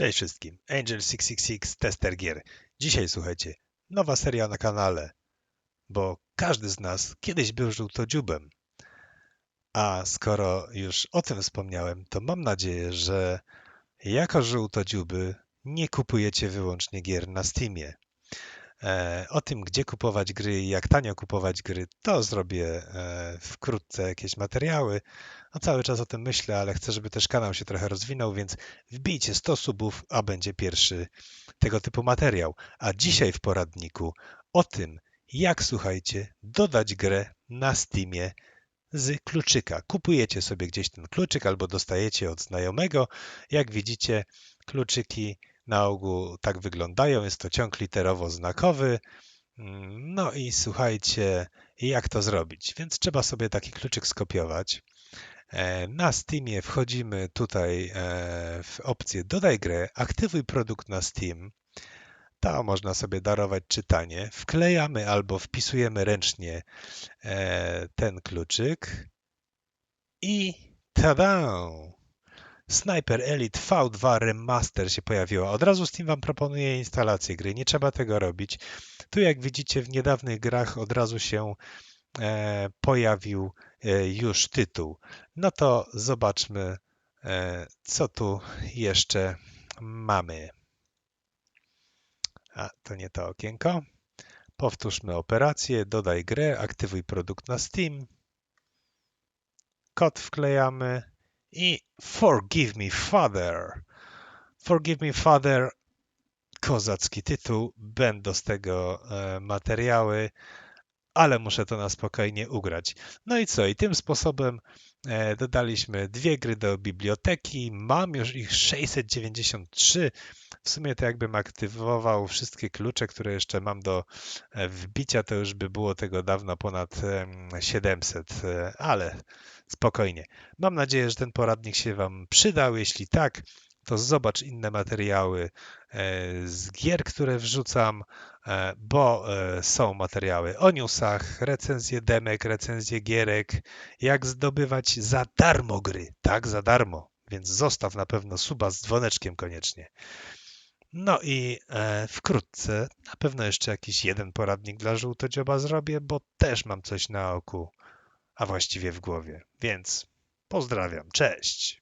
Cześć wszystkim, Angel666 Tester Gier. Dzisiaj słuchajcie, nowa seria na kanale, bo każdy z nas kiedyś był żółtodziubem. A skoro już o tym wspomniałem, to mam nadzieję, że jako żółtodziuby nie kupujecie wyłącznie gier na Steamie. E, o tym, gdzie kupować gry i jak tanio kupować gry, to zrobię e, wkrótce jakieś materiały. No cały czas o tym myślę, ale chcę, żeby też kanał się trochę rozwinął, więc wbijcie 100 subów, a będzie pierwszy tego typu materiał. A dzisiaj w poradniku o tym, jak słuchajcie, dodać grę na Steamie z kluczyka. Kupujecie sobie gdzieś ten kluczyk albo dostajecie od znajomego. Jak widzicie, kluczyki na ogół tak wyglądają. Jest to ciąg literowo-znakowy. No i słuchajcie, jak to zrobić? Więc trzeba sobie taki kluczyk skopiować. E, na Steamie wchodzimy tutaj e, w opcję Dodaj grę, aktywuj produkt na Steam. To można sobie darować czytanie. Wklejamy albo wpisujemy ręcznie e, ten kluczyk i tada! Sniper Elite V2 Remaster się pojawiła. Od razu Steam Wam proponuje instalację gry. Nie trzeba tego robić. Tu jak widzicie w niedawnych grach od razu się e, pojawił e, już tytuł. No to zobaczmy, e, co tu jeszcze mamy. A, to nie to okienko. Powtórzmy operację, dodaj grę, aktywuj produkt na Steam. Kod wklejamy i Forgive Me Father. Forgive Me Father, kozacki tytuł, będą z tego e, materiały, ale muszę to na spokojnie ugrać. No i co? I tym sposobem e, dodaliśmy dwie gry do biblioteki. Mam już ich 693. W sumie to jakbym aktywował wszystkie klucze, które jeszcze mam do e, wbicia, to już by było tego dawno ponad 700, ale spokojnie. Mam nadzieję, że ten poradnik się Wam przydał. Jeśli tak, to zobacz inne materiały e, z gier, które wrzucam, e, bo e, są materiały o newsach, recenzje demek, recenzje gierek, jak zdobywać za darmo gry. Tak, za darmo. Więc zostaw na pewno suba z dzwoneczkiem koniecznie. No i wkrótce na pewno jeszcze jakiś jeden poradnik dla żółtodzioba zrobię, bo też mam coś na oku a właściwie w głowie. Więc pozdrawiam, cześć.